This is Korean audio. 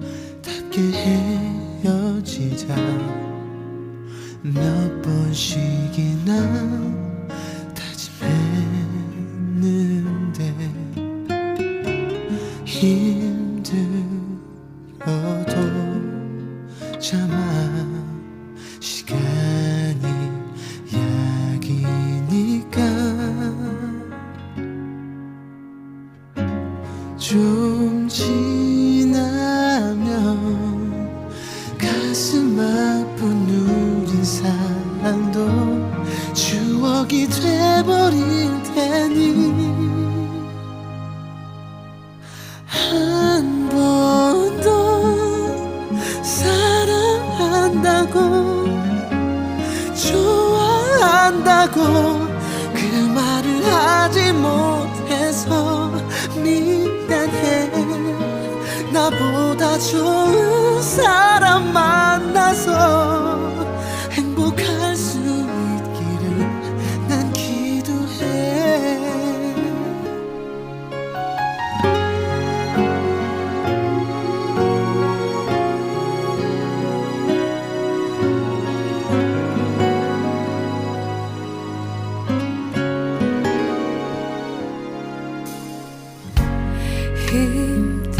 남자답게 헤어지자. 몇 번씩이나 다짐했는데 힘들어도 참아 사랑도 추억이 돼버릴 테니 한 번 더 사랑한다고 좋아한다고 그 말을 하지 못해서 미안해. 나보다 좋은 사람 云